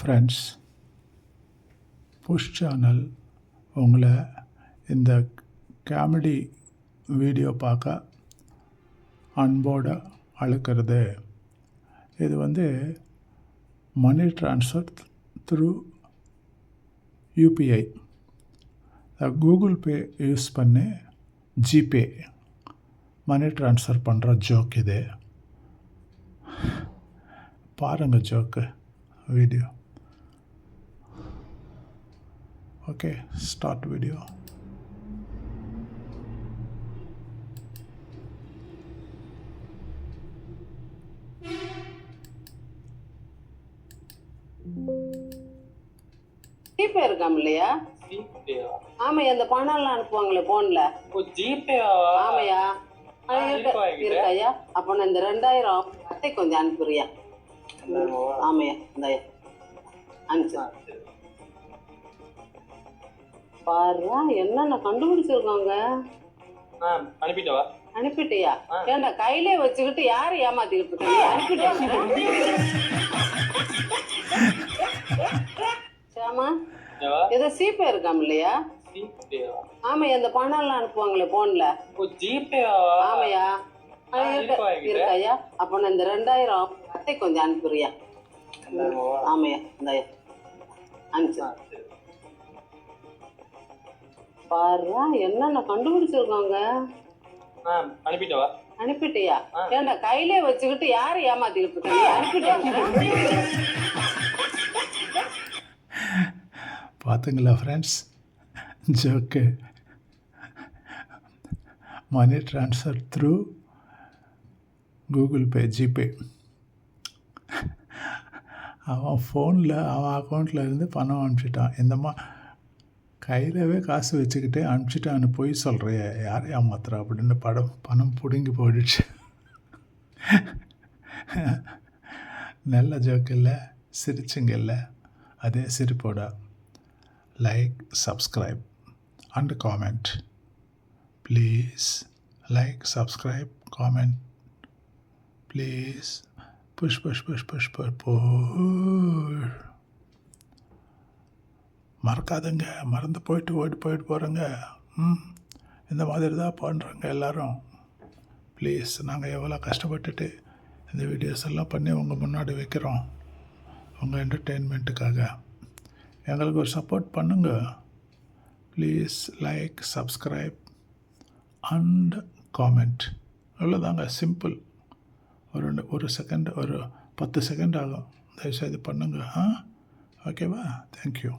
Friends push channel உங்களை இந்த comedy video பார்க்க அன்போடு அழுக்கிறது. இது வந்து money transfer through UPI Google Pay use பண்ணி ஜிபே மணி ட்ரான்ஸ்ஃபர் பண்ணுற ஜோக் இது. பாருங்கள் joke video okay start video GPay இருக்காம் இல்லையா? ஜிபேவா ஆமையா அந்த பணம் எல்லாம் அனுப்புவாங்களே போன்ல ஓ ஜிபேவா ஆமையா. ஆ, ஆ, இருக்கு இருக்கா என்கிட்ட? இருக்காயா? அப்ப நான் இந்த ரெண்டாயிரம் அத்தை கொஞ்சம் அனுப்புறியா? இந்தாங்கம்மா. ஆமையா இந்தாயா. அனுப்பிச்சு. பாருடா என்னென்ன கண்டுபிடிச்சிருக்காங்க? ஆ அனுப்பிட்டவா? அனுப்பிட்டியா. ஏண்டா கையிலே வச்சுக்கிட்டு யாரை ஏமாத்திக்கிட்டு இருக்காங்க அனுப்பிட்டியா? சாமா ஏதோ ஜிபே இருக்காம் இல்லையா? ஜிபேவா? ஆமையா அந்த பணம் எல்லாம் அனுப்புவாங்களே போன்ல? ஆமையா இருக்கு. இருக்கா? இருக்காயா? அப்ப நான் இந்த ரெண்டாயிரம் அத்தை கொஞ்சம் அனுப்புறியா. ஆமையா இந்தாயா. அனுப்பிச்சு. பாருடா என்னென்ன கண்டுபிடிச்சிருக்காங்க? அனுப்பிட்டவா? அனுப்பிட்டியா. ஏண்டா கையிலே வச்சுக்கிட்டு யாரை ஏமாத்திக்கிட்டு இருக்காங்க அனுப்பிட்டியா பார்த்தீங்களா friends joke money transfer through Google Pay GPay அவன் ஃபோனில் அவன் அக்கௌண்ட்டில் இருந்து பணம் அனுப்பிச்சிட்டான். இந்தம்மா கையிலவே காசு வச்சுக்கிட்டே அனுப்பிச்சிட்டான்னு போய் சொல்கிறிய யார் ஏமாத்துறா? அப்படின்னு படம் பணம் பிடுங்கி போயிடுச்சு. நல்ல ஜோக்கு இல்லை சிரிச்சுங்க இல்லை அதே சிரிப்போட. Like subscribe and comment please like subscribe comment please push push push push push, போ மறக்காதுங்க மறந்து போயிட்டு ஓடி போயிட்டு போகிறோங்க ம் இந்த மாதிரி தான் பண்ணுறோங்க எல்லோரும். ப்ளீஸ் நாங்கள் எவ்வளோ கஷ்டப்பட்டுட்டு இந்த வீடியோஸ் எல்லாம் பண்ணி உங்கள் முன்னாடி வைக்கிறோம். உங்கள் என்டர்டெயின்மெண்ட்டுக்காக எங்களுக்கு ஒரு சப்போர்ட் பண்ணுங்க. Please like subscribe and comment அவ்வளோதாங்க சிம்பிள் ஒரு ரெண்டு ஒரு செகண்ட் ஒரு பத்து செகண்ட் ஆகும். தயவுசெய்து பண்ணுங்க. ஆ? ஓகேவா தேங்க்யூ